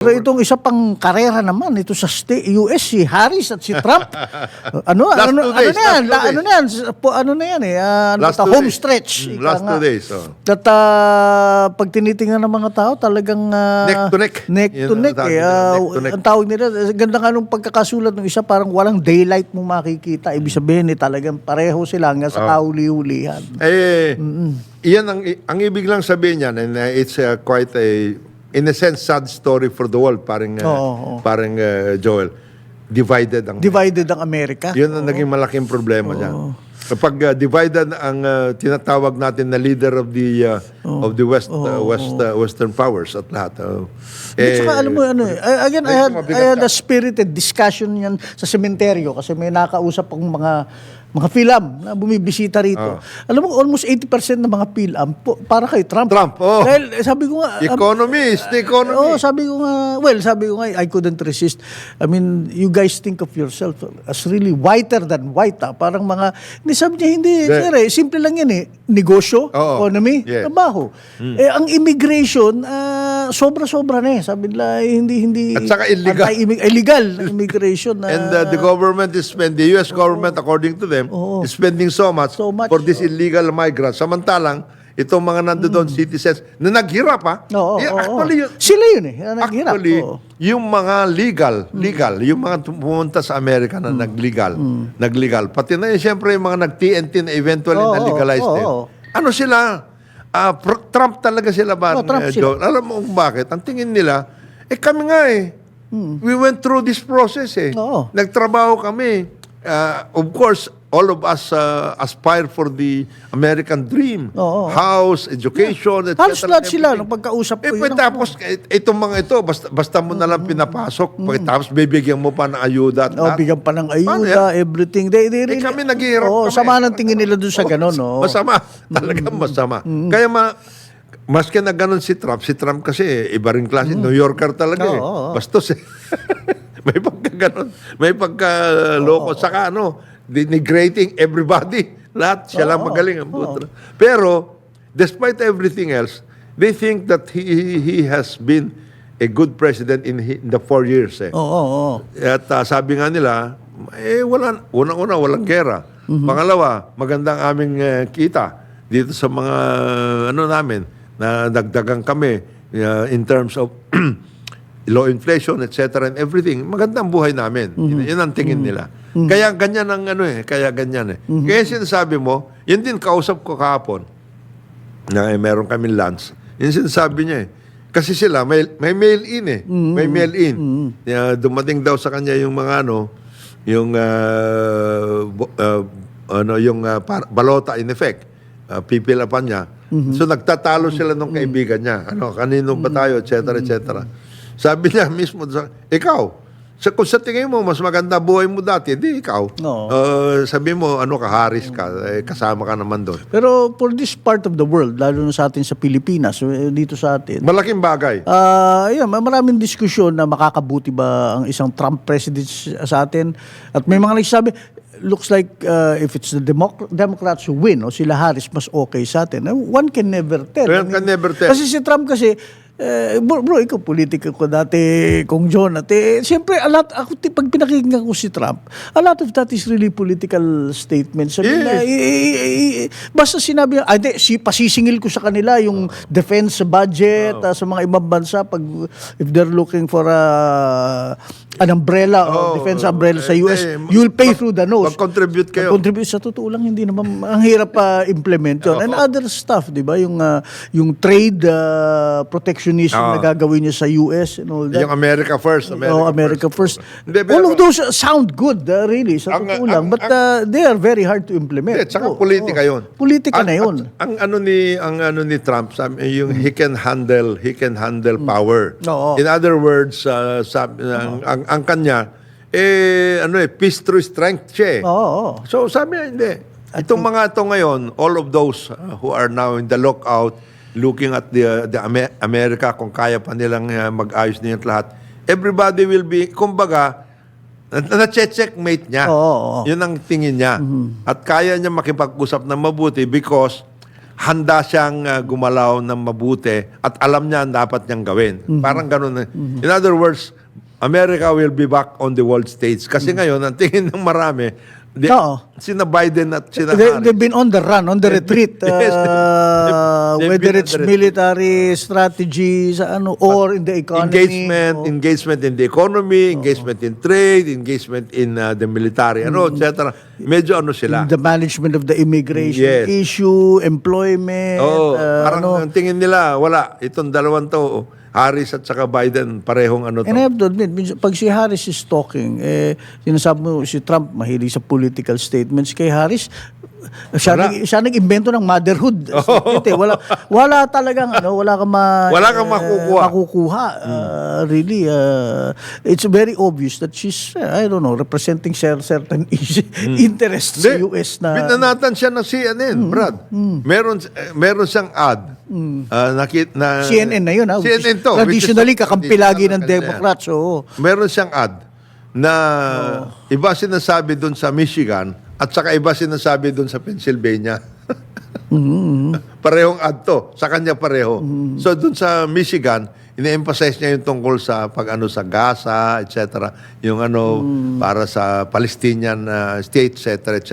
Pero itong isa pang karera naman, ito sa US, si Harris at si Trump. ano, Last ano, ano days, na yan? La- ano na yan? Ano na yan eh? ah, ano Last ta, two home days. stretch. Mm, last nga. two days, oh. At ah, pag tinitingnan ng mga tao, talagang... ah, Neck to neck. Neck to neck tawag eh. Ah, neck to neck. Ang tawag nila, eh, ganda nga nung pagkakasulat ng isa, parang walang daylight mo makikita. Ibig sabihin eh, talagang pareho sila nga sa Oh. kahuli-hulihan. Eh, iyan ang, ang ibig lang sabihin niyan, and uh, it's uh, quite a, in a sense, sad story for the world, parang, uh, Oo, oo. parang uh, Joel. Divided ang Divided ang Amerika. Yun ang naging malaking problema niya. Kapag uh, divided ang uh, tinatawag natin na leader of the uh, of the West uh, West uh, Western powers at lahat. Uh, At saka alam mo ano eh, I- again I had, I had a spirited discussion yan sa sementeryo kasi may nakausap akong mga mga film na bumibisita rito. Alam mo almost 80% ng mga film po, para kay Trump. Ah. Trump, oh. Dahil eh, sabi ko nga um, economist, the economy. Oo, sabi ko nga, well, sabi ko nga, I couldn't resist. I mean, you guys think of yourself as really whiter than white, ah. Parang mga, hindi sabi niya, hindi, Hindi. sir, eh, simple lang yan eh. Negosyo, Oo. economy, Yes. trabaho. Eh, ang immigration, ah, sobra-sobra na eh. Sabi nila, eh, hindi, hindi. At saka illegal. Illegal immigration. na And uh, the government is spend the US government according to them is spending so much, So much, for these illegal migrants. Samantalang itong mga nandoon citizens na naghirap ha. Mm. Oo, Eh, oo, actually oo. yun- Sila yun eh. naghirap. Actually, Oo. yung mga legal, legal, yung mga pumunta sa Amerika Mm. na nag-legal, nag-legal, pati na yun, siyempre yung mga nag-TNT na eventually Oo, na-legalize oo, din. oo. Ano sila? Ah, pro- Trump talaga sila ba? Oo, Trump eh, sila. Alam mo kung bakit? Ang tingin nila, eh kami nga eh. We went through this process eh. Oo. Nagtrabaho kami. Ah, of course, all of us ah, aspire for the American dream. Oo. House, education, etc. Halos lahat sila nung pagkausap ko. Eh, yun tapos, eh, itong mga ito, basta, basta mo na lang pinapasok, tapos bibigyan mo pa ng ayuda at Oh, bigyan pa ng Paano ayuda, everything. They, they Eh, really, kami naghihirap Oo, kami. sama ng tingin nila doon sa ganon, no? Masama. Talagang masama. Kaya ma, maski na ganun si Trump, si Trump kasi eh, iba rin klase, New Yorker talaga Oo, eh. oo, oo. Bastos eh. may pagka ganun. May pagka loko. Saka ano, denigrating everybody. Lahat siya lang magaling ang puto. Pero, despite everything else, they think that he, he, has been a good president in, in the four years eh. Oo, oo, oo. At ah, sabi nga nila, eh wala, unang-una walang gera. Pangalawa, magandang aming eh, kita dito sa mga ano namin na dagdagan kami uh, in terms of low inflation, etc. and everything. Magandang buhay namin. Yun, yun ang tingin nila. Kaya ganyan ang ano eh, kaya ganyan eh. Kaya sinasabi mo, yun din kausap ko kahapon na eh, meron kaming lunch. Yung sinasabi niya eh. Kasi sila, may, may mail-in eh. May mail-in. Kaya dumating daw sa kanya yung mga ano, yung bo- ah, ano, yung ah, par- balota in effect. Uh, pipilapan niya. So nagtatalo sila nung kaibigan niya. Ano, kanino ba tayo, et cetera, et cetera. Sabi niya mismo, ikaw, sa, kung sa tingin mo, mas maganda buhay mo dati, di ikaw. Oo. Uh, sabi mo, ano ka, Haris ka, eh, kasama ka naman doon. Pero for this part of the world, lalo na sa atin sa Pilipinas, eh, dito sa atin, Malaking bagay. Ah, yun, may maraming diskusyon na makakabuti ba ang isang Trump president sa atin. At may mga nagsasabi, looks like uh, if it's the Democ- Democrats who win, o sila Harris, mas okay sa atin. One can never tell. One can never tell. Kasi si Trump kasi, eh, bro, bro, ikaw politika ko dati, kung John, at eh, siyempre, a lot, ako, pag pinakinggan ko si Trump, a lot of that is really political statements. Sabi Yes. na, i- i- i- basta sinabi niya, ah, di, si, pasisingil ko sa kanila yung defense budget ah, sa mga ibang bansa pag if they're looking for a, an umbrella or Oh, defense umbrella sa eh, US, eh, you'll pay through the nose. Mag-contribute kayo. Contribute sa totoo lang hindi naman ang hirap pa implement yun. And other stuff, 'di ba? Yung ah, yung trade ah, protectionism Oo. na gagawin niya sa US and all that. Yung America first. America, oh, America first. Hindi, pero- all of those uh, sound good, uh, really, sa Ang- totoo ang- lang. But uh, they are very hard to implement. Hindi, tsaka Oo, politika oo. yun. Politika Ang- na yun. at- Ang, ano ni ang ano ni Trump, sabi, yung he can handle, he can handle power. Mm. Oo. In other words, uh, sabi, ang, ang, ang kanya, eh, ano eh, peace through strength siya eh. Oo, oo. So sabi niya, hindi. Itong mga ito ngayon, all of those uh, who are now in the lookout, looking at the, the Ame- America, kung kaya pa nilang uh, mag-ayos niyan lahat, everybody will be, kumbaga, na- na-checkmate niya. Oo, oo. Yun ang tingin niya. At kaya niya makipag-usap na mabuti because handa siyang uh, gumalaw ng mabuti at alam niya ang dapat niyang gawin. Mm-hmm. Parang ganun. eh. In other words, America will be back on the world stage. Kasi ngayon, ang tingin ng marami, Mm-hmm. Oo. sina Biden at sina They, Harris. they've been on the run, on the retreat. Yes. uh, They've whether been on it's the retreat. military strategy, sa ano, or in the economy. engagement, o- engagement in the economy, engagement in trade, engagement in uh, the military, ano, etc. Medyo ano sila. the management of the immigration Yes. issue, employment, Oo, uh, parang ano. ang tingin nila, wala. Itong dalawang to, Harris at saka Biden, parehong ano to. And I have to admit, pag si Harris is talking, eh, sinasabi mo si Trump mahilig sa political statements kay Harris, siya, Wala. nag, siya nag-invento ng motherhood. statement, eh. Wala, wala talagang, ano, wala kang ma, Wala kang eh, makukuha. makukuha. Uh, really, uh, it's very obvious that she's, uh, I don't know, representing cer- certain interests sa Hindi. US na... Binanatan siya ng CNN, Mm. Brad. Meron eh, meron siyang ad. Ah, nakit na CNN na yun, is CNN to. Traditionally, kakampi lagi ng Democrats. Oo. Meron siyang ad na iba sinasabi doon sa Michigan at saka iba sinasabi doon sa Pennsylvania. Parehong ad to. Sa kanya pareho. So doon sa Michigan, ine-emphasize niya yung tungkol sa pag ano sa Gaza, etc. Yung ano para sa Palestinian uh, state, etc. etc.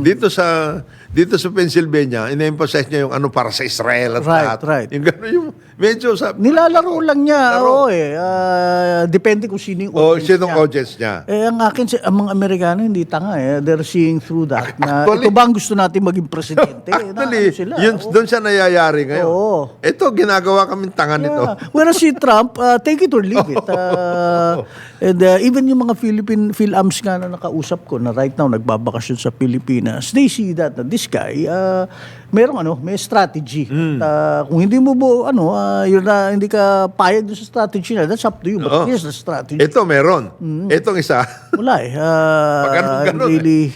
Dito sa dito sa Pennsylvania, ine-emphasize niya yung ano para sa Israel at Right, lahat. right. Yung gano'n yung medyo sa Nilalaro lang niya, Laro. oo eh. Ah, depende kung sino yung o audience sinong niya. audience niya. Eh, ang akin, si- ang mga Amerikano hindi tanga eh. They're seeing through that. Na, Actually- ito ba ang gusto natin maging presidente? Na, Actually, ano sila, yun, oo. doon siya nayayari ngayon. Oo. Ito, ginagawa kaming tanga nito. Yeah. Whereas si Trump, uh, take it or leave it. Uh, and uh, even yung mga Philippine Philams nga na nakausap ko na right now nagbabakasyon sa Pilipinas, they see that na this guy, uh, merong ano, may strategy. Hmm. At, uh, kung hindi mo bo, ano, uh, yun na, hindi ka payag sa strategy na, that's up to you. But Oo. here's the strategy. Ito, meron. Mm. Itong isa. Wala eh. Uh, Pag ganun, ganun really,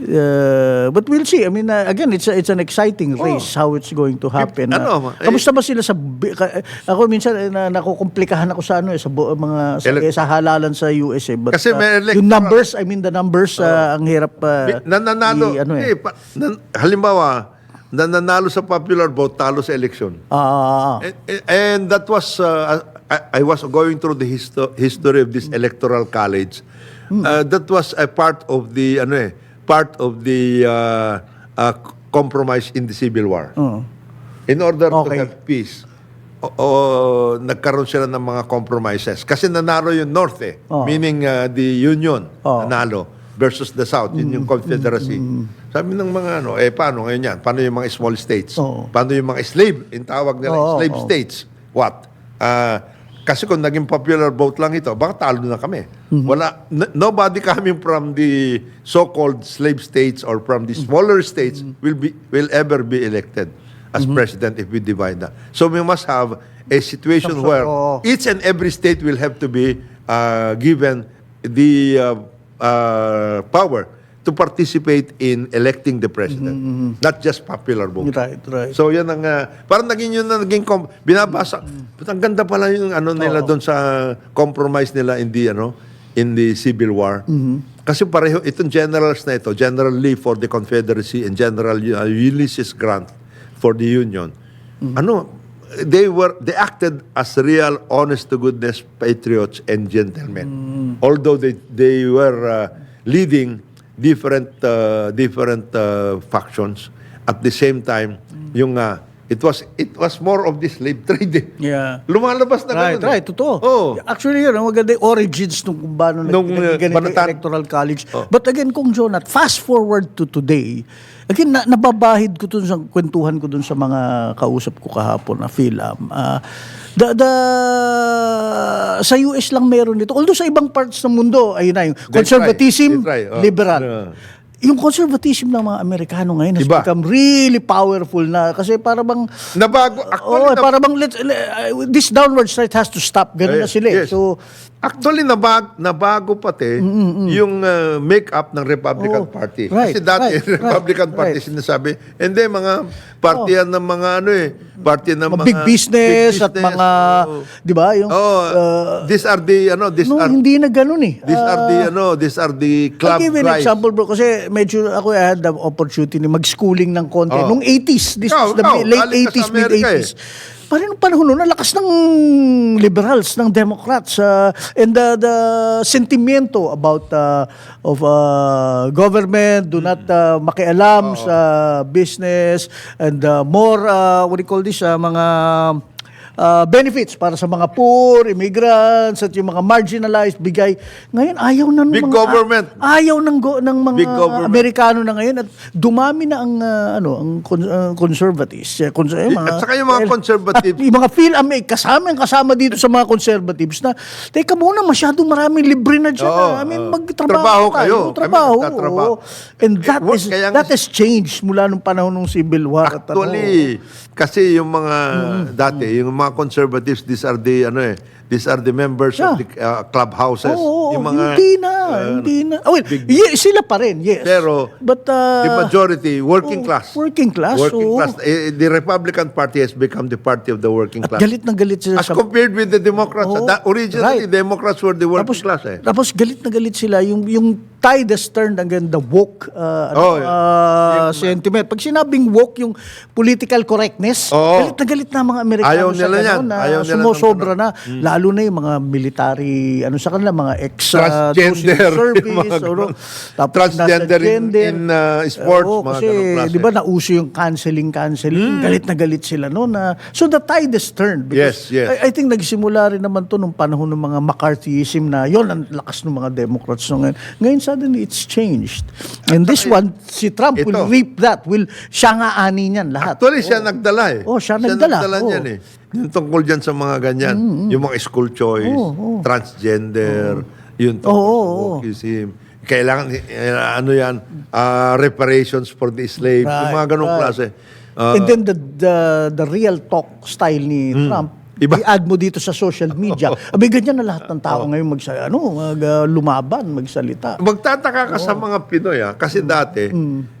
uh, but we'll see. I mean, uh, again, it's a, it's an exciting race how it's going to happen. Ano, Uh, eh, kamusta ba sila sa ka- ako minsan eh, na nakukomplikahan ako sa ano eh, sa bu- mga sa, Elec- eh, sa halalan sa US eh. But, Kasi uh, may electoral- yung numbers, I mean the numbers uh, ang hirap uh, nananalo. i- ano eh, eh. pa, nan- halimbawa, nananalo sa popular vote, talo sa election. Ah, ah, ah. And, and that was, uh, I, I was going through the histo- history of this electoral college. Uh, that was a part of the, ano eh, part of the uh, uh, compromise in the Civil War. Oo. In order Okay. to have peace, o, o- nagkaroon sila ng mga compromises. Kasi nanalo yung North eh. Oo. Meaning uh, the Union Oo. nanalo versus the South. Yun yung Confederacy. Sabi ng mga ano, eh paano ngayon yan? Paano yung mga small states? Oo. Paano yung mga slave? In tawag nila, Oo, slave oo. states. What? Ah, kasi kung naging popular vote lang ito, baka talo na kami. Mhm. Wala, n- nobody coming from the so-called slave states or from the smaller states Mhm. will be will ever be elected as president if we divide that. So we must have a situation where of- each and every state will have to be uh, given the uh, uh, power to participate in electing the president, not just popular vote. Right, right. So yan ang uh, parang naging yun na naging com- binabasa. But ang ganda pala yung ano nila doon sa compromise nila in the ano in the Civil War. Kasi pareho itong generals na ito, General Lee for the Confederacy and General uh, Ulysses Grant for the Union. Ano they were they acted as real honest to goodness patriots and gentlemen. Although they they were uh, leading different uh, different uh, factions at the same time yung uh, it was it was more of this slave trade eh. Yeah. lumalabas na Right, ganun eh. right, totoo. oh Actually, yun, maganda yung origins nung kung paano Nung, uh, banatan- electoral college. Oh. But again, kung Jonat, fast forward to today, again, na, nababahid ko dun sa kwentuhan ko dun sa mga kausap ko kahapon na film. ah the, the, sa US lang meron dito. Although sa ibang parts ng mundo, ayun na yung conservatism, try. They try. Oh. liberal. Yeah. Yung conservatism ng mga Amerikano ngayon has Iba. become really powerful na kasi para bang nabago actually Oo, na- para bang let's, le- uh, this downward strike has to stop. Ganun Eh, na sila. eh. yes. So, Actually, nabag, nabago pati yung uh, make-up ng Republican Oo. Party. Right, Kasi dati, right, right, Republican Party right. sinasabi, hindi, mga party yan ng mga ano eh, party ng Mga mga... big business, at business, mga, oo. di ba, yung, Oh, uh, these are the, ano, these no, are, hindi na ganun eh. these are the, ano, these are the club I'll give you an example bro kasi medyo ako I had the opportunity ni mag-schooling ng konti Oh. nung 80s this Ikaw, is the ikaw, late galing ka 80s sa mid Amerika 80s Parang nung panahon ang lakas ng liberals, ng Democrats, uh, and the, the sentimiento about uh, of uh, government, do not uh, makialam sa business, and uh, more, uh, what do you call this, uh, mga uh, benefits para sa mga poor, immigrants, at yung mga marginalized, bigay. Ngayon, ayaw na ng Big mga... government. Ayaw ng, go, ng mga. Amerikano na ngayon at dumami na ang uh, ano ang con- uh, conservatives. Eh, cons- eh, mga, At saka yung mga conservatives. yung mga feel may kasama yung kasama dito sa mga conservatives na teka muna masyadong maraming libre na diyan. Oo, I mean magtrabaho Trabaho kayo. trabaho. Kami nagtatrabaho. oo. And that Eh, is kaya that has changed mula nung panahon ng Civil War at ano. Actually, kasi yung mga dati, yung mga conservatives, these are the ano eh, these are the members of Yeah. the uh, clubhouses. Oo, yung mga hindi na, uh, hindi na. Oh, well, ye- sila pa rin, yes. Pero, But, uh, the majority working oh, class. working class, Working oo. class. Eh, the Republican Party has become the party of the working At class. galit na galit sila As sa compared with the Democrats. Oo, That- originally, right. Democrats were the working tapos, class eh. Tapos galit na galit sila yung yung tide has turned again the woke uh, ano, Oh, uh, sentiment. Pag sinabing woke yung political correctness, Oo. galit na galit na mga Amerikano Ayaw sa nila ganun, yan. na Ayaw nila ng sumusobra na Mm. lalo na yung mga military ano sa kanila mga ex uh, Transgender, yung mga service or, tapos Transgender nasa in- gender. in, uh, sports, Oo, mga kasi. Mm. di ba nauso yung canceling canceling galit na galit sila no na so the tide has turned Yes, because yes. I, I think nagsimula rin naman to nung panahon ng mga McCarthyism na yon ang lakas ng mga Democrats no ngayon. Ngayon suddenly it's changed. And this one si Trump will ito. reap that. Will siya nga ani niyan lahat. Actually, siya nagdala eh. Oh, siya nagdala. Oh. niyan eh. Yung tungkol dyan sa mga ganyan. Yung mga school choice, transgender, yung tungkol Oo, sa oo. wokeism. Kailangan, eh, ano yan, ah, reparations for the slaves, yung mga ganong right. klase. Ah, And then the, the the real talk style ni Trump Hmm. Iba. i-add mo dito sa social media. Abay, ganyan na lahat ng tao ngayon magsa, ano, mag, uh, lumaban, magsalita. magtataka ka sa mga Pinoy ah, kasi dati,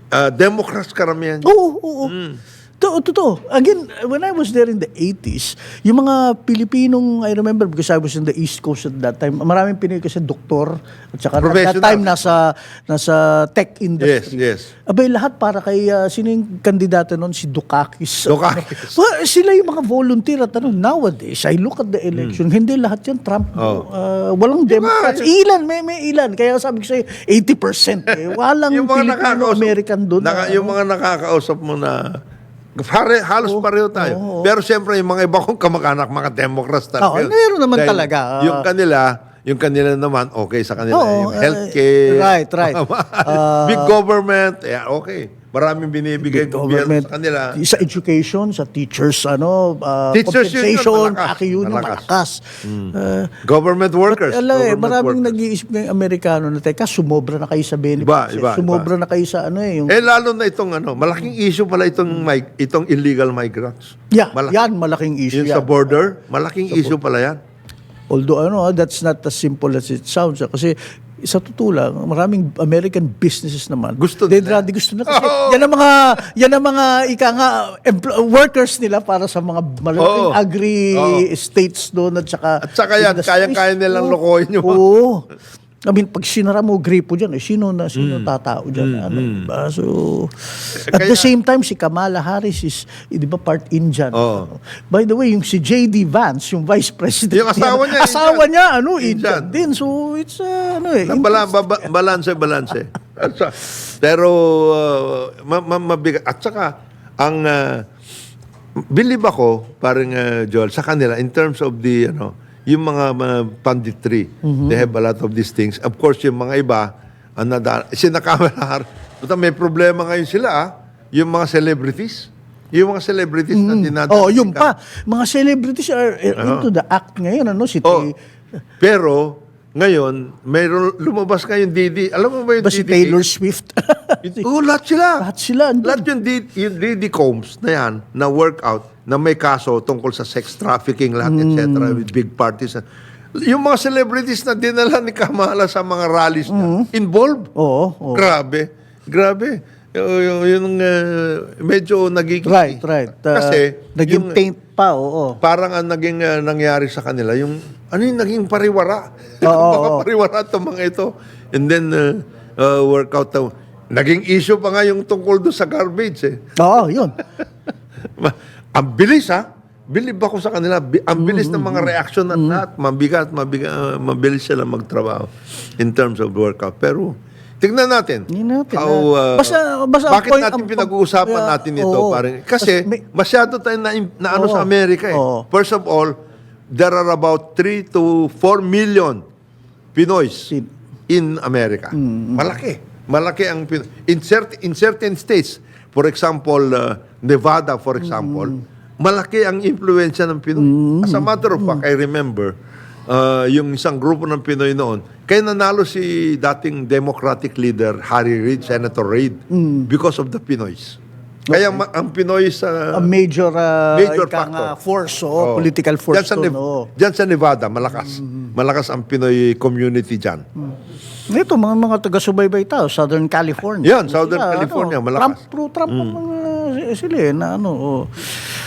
ah, Democrats karamihan. Oo, oo. Hmm. To, totoo. Again, when I was there in the 80s, yung mga Pilipinong, I remember because I was in the East Coast at that time, maraming Pinoy kasi doktor, at saka at that time nasa, nasa tech industry. Yes, yes. Abay, lahat para kay, uh, sino yung kandidato noon? Si Dukakis. Dukakis. Well, sila yung mga volunteer at ano, nowadays, I look at the election, hindi lahat yan Trump. Hmm. Oh. Uh, walang Democrats. Ilan, may, may ilan. Kaya sabi ko sa'yo, 80%. Eh. Walang Filipino-American doon. naka- na, yung ano. mga nakakausap mo na pare, halos pareho tayo. Pero siyempre, yung mga iba kong kamag-anak, mga Democrats talaga. Oo, meron naman Dahil talaga. Ah. yung kanila, yung kanila naman, okay sa kanila. Oo, yung eh, healthcare. right, right. Ah, big government. Yeah, okay. Maraming binibigay gobyerno government, sa kanila. sa education, sa teachers, ano, uh, Teachers compensation, malakas. aki union, Malakas. malakas. Uh, Government workers. alam eh, government maraming workers. nag-iisip ngayong Amerikano na, teka, sumobra na kayo sa benefits. Iba, eh. iba, sumobra na kayo sa ano eh, yung, Eh, lalo na itong ano, malaking issue pala itong, itong illegal migrants. yeah, malaki- yan, malaking issue Yun yan. sa border, malaking issue pala yan. Although ano, ah, that's not as simple as it sounds. ah. Kasi sa totoo lang, maraming American businesses naman. Gusto nila. rather gusto na kasi Oo. yan ang mga yan ang mga ika nga workers nila para sa mga malalaking Oo. agri Oo. estates doon at saka At saka yan, kayang-kaya nilang Oo. lokohin mga- Oo. I mean, pag sinara mo gripo dyan, eh, sino na, sino Mm. tatao dyan? ano, diba? So, at kaya- the same time, si Kamala Harris is, eh, di ba, part Indian. Oo. By the way, yung si J.D. Vance, yung vice president. Yung asawa niya, Asawa Indian. niya, ano, Indian, Indian. din. So, it's, uh, ano eh. Bala, baba, balanse, balanse. At sa- Pero, uh, ma, ma- mabigat. At saka, ang, uh, believe ako, parang uh, Joel, sa kanila, in terms of the, ano, yung mga, mga panditry, they have a lot of these things. Of course, yung mga iba, ang nada, sinakamala, Buta may problema ngayon sila, ah, yung mga celebrities. Yung mga celebrities na dinadala. Oh, yung pa. Mga celebrities are uh, into the act ngayon, ano, si Oh, pero, ngayon, mayroon, lumabas nga yung Didi. Alam mo ba yung ba si Didi? Taylor Swift? Oo, lahat sila. Lahat sila andun. Lahat yung, D, yung Didi Combs na yan, na workout, na may kaso tungkol sa sex trafficking, lahat, Hmm. etc., with big parties. Yung mga celebrities na dinala ni Kamala sa mga rallies niya, involved. Oo, oo. Grabe. Grabe. Yung, yung, yung, uh, medyo nagiging... Right, right. Uh, Kasi, naging yung- paint pa, oo. parang ang naging uh, nangyari sa kanila, yung ano yung naging pariwara. Oo, Baka oo. pariwara itong mga ito. And then, uh, uh, workout. Uh, naging issue pa nga yung tungkol doon sa garbage eh. Oo, yun. Ang bilis ha. Bilib ako sa kanila. Ang bilis ng Mm-hmm. mga reaction at lahat. Mabigat, mabigat, uh, mabilis sila magtrabaho in terms of workout. Pero, tignan natin. Tingnan natin, How, ah. uh, Basta- basta bakit point- natin pinag-uusapan yeah, natin ito? oo. Parang, kasi, may- masyado tayo na, na ano Oo. sa Amerika eh. Oo. First of all, there are about 3 to 4 million Pinoys in America. Malaki. Malaki ang Pin- in, cert- in certain states, for example, uh, Nevada for example, malaki ang impluensya ng Pinoy. As a matter of fact, I remember uh, yung isang grupo ng Pinoy noon, kaya nanalo si dating Democratic leader Harry Reid, Senator Reid, because of the Pinoys. Kaya ma- ang Pinoy sa A major, uh, Major ika nga, factor. force, oo, Oo. political Diyan force sa, doon, Nev- oo. diyan sa Nevada, malakas. Malakas ang Pinoy community dyan. Ito, mga mga taga-subaybay tao, Southern California. Yan, Southern Sila, California, ano, malakas. Trump, pro-Trump ang mga sila eh, na ano. Oh.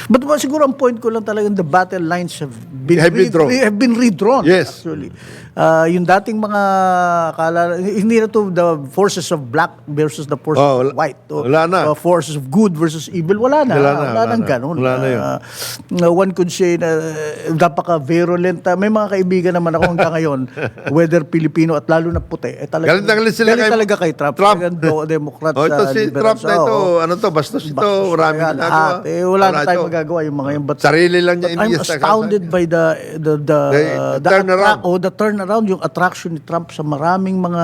But, but siguro ang point ko lang talagang the battle lines have been, Have been drawn. have been redrawn. Yes. Actually. Ah, yung dating mga kala, hindi na to the forces of black versus the forces Oh, of wala- white. O, wala na. uh, forces of good versus evil. Wala na. Wala Wala, na, wala nang na. ganun. Wala na yun. Ah, na one could say na uh, napaka-virulent. Ah, May mga kaibigan naman ako hanggang ngayon, whether Pilipino at lalo na puti, eh talaga, Galit na galit sila kay- talaga kay Trump. Trump. Talagang Democrat Oh, ito si. Trump na ito, Oo. ano to, bastos ito, marami ginagawa. lahat. Eh, wala na Wala tayong magagawa yung mga yung but, Sarili lang niya I'm na astounded by the the the, The- the turnaround. attra- oh, the turnaround yung attraction ni Trump sa maraming mga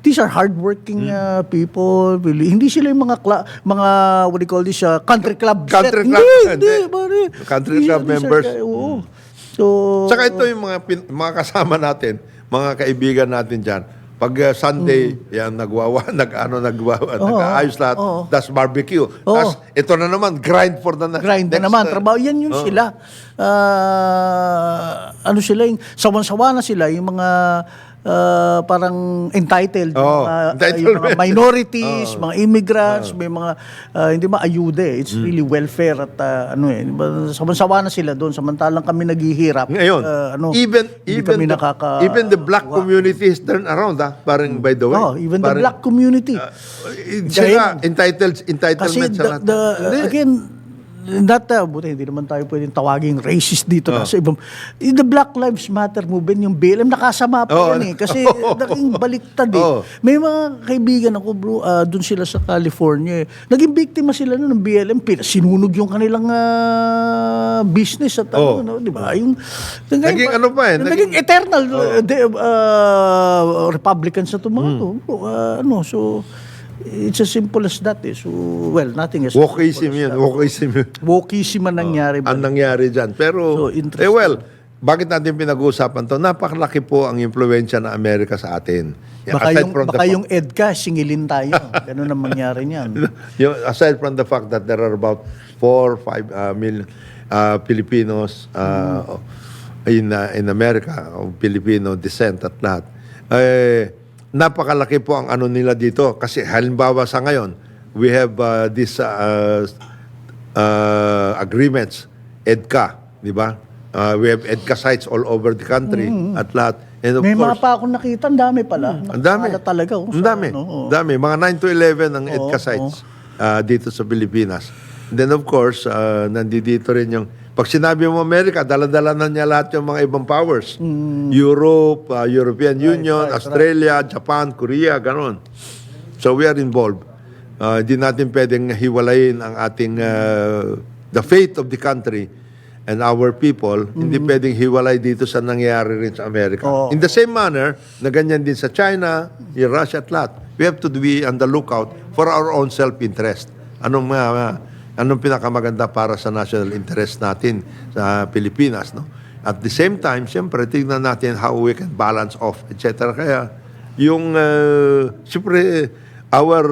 these are hardworking Hmm. uh, people Really. hindi sila yung mga cla- mga what do you call this uh, country club set. Country club, hindi, hindi. hindi, pare. Country These club these are members. guy- oo. so Saka ito yung mga, pin- mga kasama natin, mga kaibigan natin dyan. Pag uh, Sunday, yan, nagwawa, nag, ano, nagwawa, nag-aayos lahat. Mm. oo. Das barbecue. Tas, ito na naman, grind for the next. grind na next, naman uh, trabaho yan yun oh. sila Ah, ano sila yung sawan-sawa na sila yung mga ah, parang entitled, Oo, mga, entitlement. yung mga minorities, mga immigrants, may mga ah, hindi ba ayuda eh. It's really welfare at ah, ano eh, sawan-sawa na sila doon samantalang kami naghihirap. Ngayon, Ah, ano, even even kami the, nakaka even the black community is turned around ha parang by the way Oh, even the parang, black community. uh, sila entitled Kasi entitlement sa the, the, Hindi. again, not, uh, buti hindi naman tayo pwedeng tawaging racist dito Oh. na sa ibang, in the Black Lives Matter movement, yung BLM, nakasama pa Oh, yan eh. Kasi oh. naging baliktad eh. Oh. May mga kaibigan ako bro, uh, dun sila sa California eh. Naging biktima sila nun ng BLM, sinunog yung kanilang ah, business at ano, Oh. no, di ba? Yung, Naging ano pa eh, Naging, naging- eternal uh, de- uh, Republicans na to mga Hmm. to. Bro, uh, ano, so, it's as simple as that eh. So, well, nothing is Wokeism yun, wokeism yun. Wokeism ang nangyari. ba? ang nangyari dyan. So, Pero, interesting. eh well, bakit natin pinag-uusapan to? Napakalaki po ang impluensya ng Amerika sa atin. baka Aside yung, from the baka fact- yung EDCA, singilin tayo. Ganun ang mangyari niyan. yung, aside from the fact that there are about 4 5 uh, million uh, Filipinos uh, in uh, in America of Filipino descent at lahat eh napakalaki po ang ano nila dito kasi halimbawa sa ngayon we have uh, this uh, uh, agreements EDCA di ba Uh, we have EDCA sites all over the country at lahat and of May course mga pa akong nakita, ang dami pala. ang dami. Talaga. oh, Ang dami. ano, oh. dami. Mga 9 to 11 ang EDCA sites ah, dito sa Pilipinas. And then of course, uh, nandito rin yung... Pag sinabi mo Amerika, daladala na niya lahat yung mga ibang powers. Hmm. Europe, ah, European Union, Australia, Japan, Korea, ganon. So we are involved. Ah, Hindi natin pwedeng hiwalayin ang ating... ah, the fate of the country and our people, hindi pwedeng hiwalay dito sa nangyayari rin sa Amerika. Oo. In the same manner, na ganyan din sa China, in Russia at lahat, we have to be on the lookout for our own self-interest. Anong mga, anong pinakamaganda para sa national interest natin sa Pilipinas, no? At the same time, siyempre, tignan natin how we can balance off, etc. Kaya, yung, uh, siyempre, our,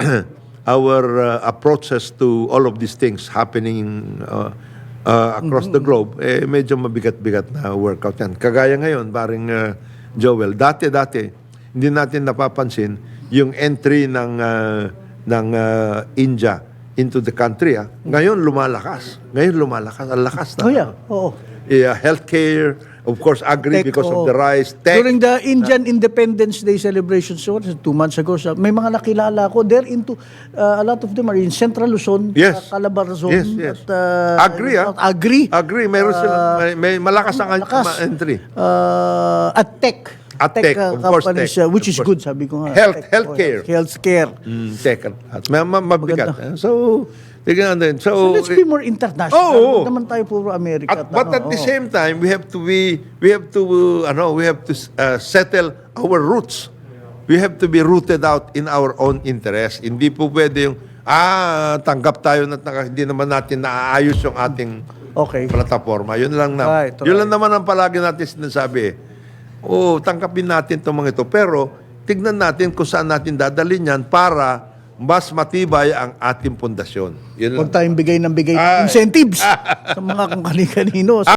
uh, our uh, approaches to all of these things happening uh, uh, across the globe, eh, medyo mabigat-bigat na workout yan. Kagaya ngayon, paring uh, Joel, dati-dati, hindi natin napapansin yung entry ng, uh, ng uh, India into the country. Ah. Ngayon, lumalakas. Ngayon, lumalakas. Ang lakas na. Oh yeah, oo. Yeah, healthcare, of course, agri Tech, because oo. of the rice. Tech, During the Indian Independence Day celebrations, so two months ago, sa, may mga nakilala ko, they're into, uh, a lot of them are in Central Luzon, Yes. uh, Calabarzon, Yes, yes. at, uh, Agri, ah. Agri. Agri, meron sila, may, may malakas ang Malakas. entry. Uh, at tech. At tech, uh, of course, tech, uh, which of is good, sabi ko nga. Health- Tech, healthcare. oh, Healthcare. Mm, tech. At ma- ma- mabigat. So, tignan natin. So, So let's be more international. Oo. Huwag naman tayo puro Amerika. At, but ano, at the oo. same time, we have to be, we have to, uh, ano, we have to uh, settle our roots. We have to be rooted out in our own interest. Hindi po pwede yung, ah, tanggap tayo na hindi naman natin naaayos yung ating Okay. plataforma. Yun lang na. Right, Yun right. lang naman ang palagi natin sinasabi. eh. Oo, tanggapin natin itong mga ito. Pero, tignan natin kung saan natin dadalhin yan para mas matibay ang ating pundasyon. Yun. Huwag tayong bigay ng bigay Ay. incentives sa mga kung kani-kanino.